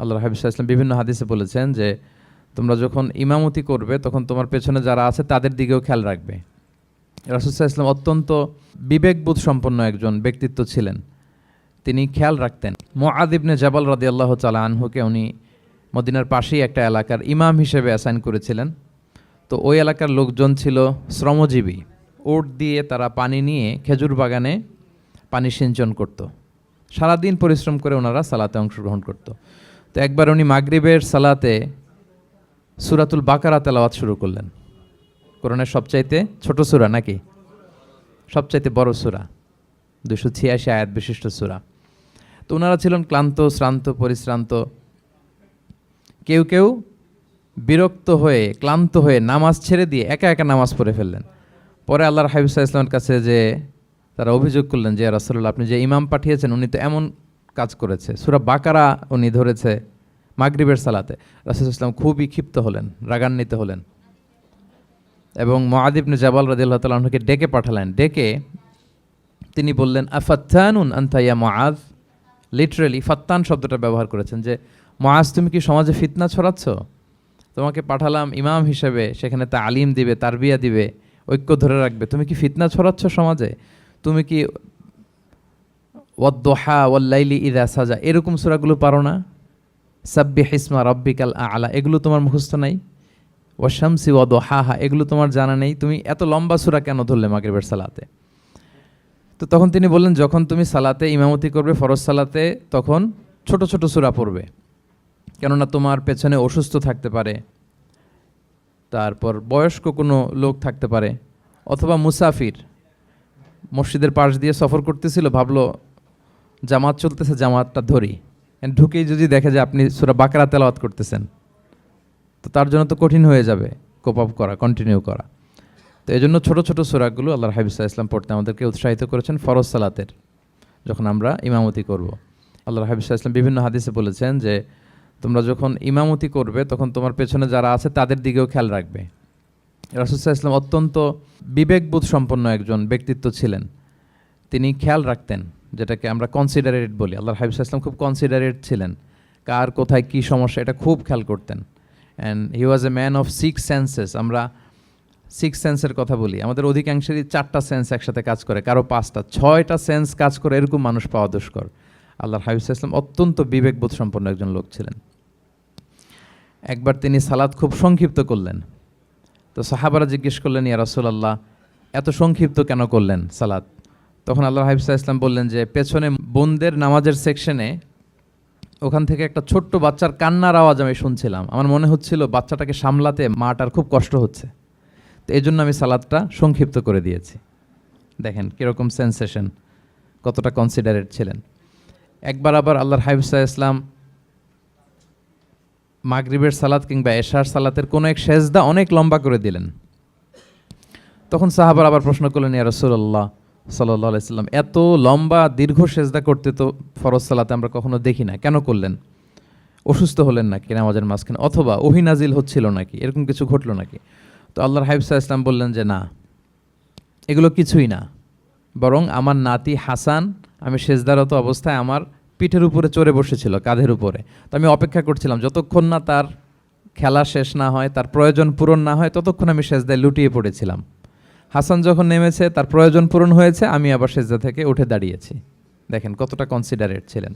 আল্লাহ হাবিব ইসলাম বিভিন্ন হাদিসে বলেছেন যে, তোমরা যখন ইমামতি করবে, তখন তোমার পেছনে যারা আছে, তাদের দিকেও খেয়াল রাখবে। রাসুসাহ ইসলাম অত্যন্ত বিবেকবোধ সম্পন্ন একজন ব্যক্তিত্ব ছিলেন। তিনি খেয়াল রাখতেন। মোয়াদ ইবনে জাবাল রাদি আল্লাহ তালা আনহুকে উনি মদিনার পাশেই একটা এলাকার ইমাম হিসেবে অ্যাসাইন করেছিলেন। তো ওই এলাকার লোকজন ছিল শ্রমজীবী। ওট দিয়ে তারা পানি নিয়ে খেজুর বাগানে পানি সিঞ্চন করত। সারাদিন পরিশ্রম করে ওনারা সালাতে অংশগ্রহণ করত। তো একবার উনি মাগরিবের সালাতে সুরাতুল বাকারা তেলাওয়াত শুরু করলেন। কোরআনের সবচাইতে ছোট সুরা নাকি? সবচাইতে বড় সুরা। দুশো ছিয়াশি আয়াত বিশিষ্ট সুরা। তো ওনারা ছিলেন ক্লান্ত, শ্রান্ত, পরিশ্রান্ত। কেউ কেউ বিরক্ত হয়ে, ক্লান্ত হয়ে নামাজ ছেড়ে দিয়ে একা একা নামাজ পড়ে ফেললেন। পরে আল্লাহর হাবিবসা ইসলামের কাছে যে তারা অভিযোগ করলেন যে রাসুল্লাহ আপনি যে ইমাম পাঠিয়েছেন, উনি তো এমন কাজ করেছে। সুরা বাকারা উনি ধরেছে মাগরিবের সালাতে। রাসুল ইসলাম খুবই ক্ষিপ্ত হলেন, রাগান্বিত হলেন। এবং মহাদিবনে জাবাল রাদিল্লাহ তালকে ডেকে পাঠালেন। ডেকে তিনি বললেন, আফাত্তানুন আন্তাইয়া মহাজ লিটারেলি ফাত্তান শব্দটা ব্যবহার করেছেন যে মহাজ তুমি কি সমাজে ফিতনা ছড়াচ্ছ? তোমাকে পাঠালাম ইমাম হিসেবে, সেখানে তা আলিম দিবে, তারবিয়া দিবে, ঐক্য ধরে রাখবে। তুমি কি ফিতনা ছড়াচ্ছ সমাজে? তুমি কি ওয়াদ্দোহা ওয়াল্লাইলি ইদা সাজা। এরকম সুরাগুলো পারো না? সাব্বি হিসমা রব্বিকাল আলা। এগুলো তোমার মুখস্থ নাই? ওয়াশামসি ওয়াদোহাহা এগুলো তোমার জানা নেই? তুমি এত লম্বা সুরা কেন ধরলে মাগরিবের সালাতে? তো তখন তিনি বললেন, যখন তুমি সালাতে ইমামতি করবে, ফরজ সালাতে, তখন ছোট ছোট সুরা পড়বে। কেননা তোমার পেছনে অসুস্থ থাকতে পারে। তারপর বয়স্ক কোনো লোক থাকতে পারে। অথবা মুসাফির মসজিদের পাশ দিয়ে সফর করতেছিল, ভাবলো জামাত চলতেছে, জামাতটা ধরি। ঢুকেই যদি দেখে যে আপনি সুরা বাকরা তেলাওয়াত করতেছেন, তো তার জন্য তো কঠিন হয়ে যাবে কোপ আপ করা কন্টিনিউ করা। তো এই জন্য ছোটো ছোটো সুরাগুলো আল্লাহ হাবিসা ইসলাম পড়তে আমাদেরকে উৎসাহিত করেছেন ফরজ সালাতের, যখন আমরা ইমামতি করব। আল্লাহর হাবিসা ইসলাম বিভিন্ন হাদিসে বলেছেন যে, তোমরা যখন ইমামতি করবে, তখন তোমার পেছনে যারা আছে, তাদের দিকেও খেয়াল রাখবে। রাসুসাহ ইসলাম অত্যন্ত বিবেকবোধ সম্পন্ন একজন ব্যক্তিত্ব ছিলেন। তিনি খেয়াল রাখতেন। যেটাকে আমরা কনসিডারেট বলি। আল্লাহর হাবিবুল ইসলাম খুব কনসিডারেট ছিলেন। কার কোথায় কী সমস্যা, এটা খুব খেয়াল করতেন। And he was a man of six senses আমরা সিক্স সেন্সের কথা বলি। আমাদের অধিকাংশেরই চারটা সেন্স একসাথে কাজ করে। কারও পাঁচটা। ছয়টা সেন্স কাজ করে, এরকম মানুষ পাওয়া দুষ্কর। আল্লাহর হাবিবুল ইসলাম অত্যন্ত বিবেকবোধ সম্পন্ন একজন লোক ছিলেন। একবার তিনি সালাদ খুব সংক্ষিপ্ত করলেন। তো সাহাবারা জিজ্ঞেস করলেন, ইয়া রাসূলুল্লাহ, এত সংক্ষিপ্ত কেন করলেন সালাদ তখন আল্লাহ হাবিবসা ইসলাম বললেন যে, পেছনে বোনদের নামাজের সেকশনে ওখান থেকে একটা ছোট্ট বাচ্চার কান্নার আওয়াজ আমি শুনছিলাম। আমার মনে হচ্ছিল বাচ্চাটাকে সামলাতে মাটার খুব কষ্ট হচ্ছে। তো এই জন্য আমি সালাদটা সংক্ষিপ্ত করে দিয়েছি। দেখেন কীরকম সেন্সেশন কতটা কনসিডারেট ছিলেন। একবার আবার আল্লাহর হাবিবসা ইসলাম মাগরিবের সালাত কিংবা এশার সালাতের কোনো এক সেজদা অনেক লম্বা করে দিলেন। তখন সাহাবার আবার প্রশ্ন করলেন, ইয়া রসুল্লাহ সাল্লাহ সাল্লাম, এত লম্বা দীর্ঘ সেজদা করতে তো ফরজ সালাতে আমরা কখনো দেখি না। কেন করলেন? অসুস্থ হলেন নাকি নামাজের মাঝখানে? অথবা অহিনাজিল হচ্ছিল নাকি? এরকম কিছু ঘটলো নাকি? তো আল্লাহর হাইবসা ইসলাম বললেন যে, না, এগুলো কিছুই না। বরং আমার নাতি হাসান, আমি সেজদারত অবস্থায় আমার পিঠের উপরে চড়ে বসেছিল, কাঁধের উপরে। তো আমি অপেক্ষা করছিলাম, যতক্ষণ না তার খেলা শেষ না হয়, তার প্রয়োজন পূরণ না হয়, ততক্ষণ আমি সেজদায় লুটিয়ে পড়েছিলাম। হাসান যখন নেমেছে, তার প্রয়োজন পূরণ হয়েছে, আমি আবার সেজদা থেকে উঠে দাঁড়িয়েছি। দেখেন কতটা কনসিডারেট ছিলেন।